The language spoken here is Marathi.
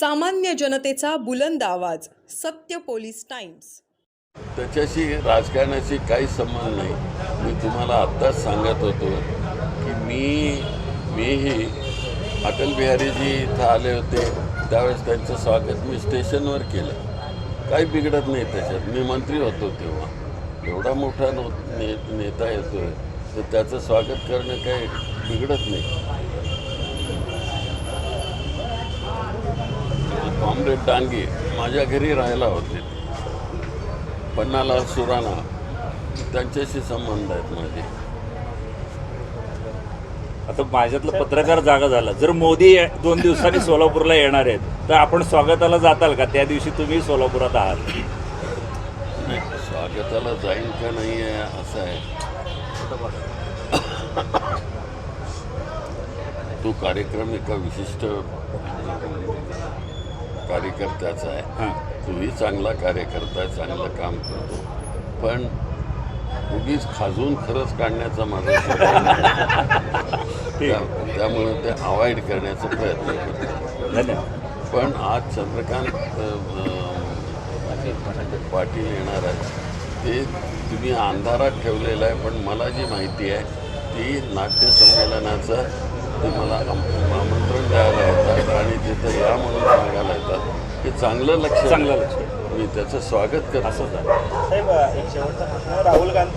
सामान्य जनतेचा बुलंद आवाज सत्य पोलीस टाइम्स. त्याच्याशी राजकारणाशी काही संबंध नाही. मी तुम्हाला आत्ताच सांगत होतो की मी मीही अटल बिहारीजी इथं आले होते. त्यावेळेस त्यांचं स्वागत मी स्टेशनवर केलं. काही बिघडत नाही त्याच्यात. मी मंत्री होतो तेव्हा. एवढा मोठा नो ने नेता येतोय. तर त्याचं स्वागत करणं काही बिघडत नाही. कॉम्रेड डांगे माझ्या घरी राहायला होते. पन्नालाल सुराणा त्यांच्याशी संबंध आहेत माझे. आता माझ्यातलं पत्रकार जागा झाला. जर मोदी दोन दिवसांनी सोलापूरला येणार आहेत तर आपण स्वागताला जाताल का? त्या दिवशी तुम्ही सोलापुरात आहात. नाही स्वागताला जाईन का नाही आहे असं आहे. तो कार्यक्रम एका विशिष्ट कार्यकर्त्याचा आहे. हां. तोही चांगला कार्यकर्ता आहे चांगलं काम करतो. पण उगीच खाजून खरंच काढण्याचा माझा त्यामुळे ते अवॉइड करण्याचा प्रयत्न करतो. धन्यवाद. पण आज चंद्रकांत पाटील येणार आहेत. ते तुम्ही अंधारात ठेवलेलं आहे पण मला जी माहिती आहे ती नाट्य संमेलनाचं ते मला आणि तिथं या म्हणून सांगायला येतात हे चांगलं लक्ष चांगलं लक्ष. मी त्याचं स्वागत करतो. असं झालं. साहेब एक शेवटचा प्रश्न राहुल गांधी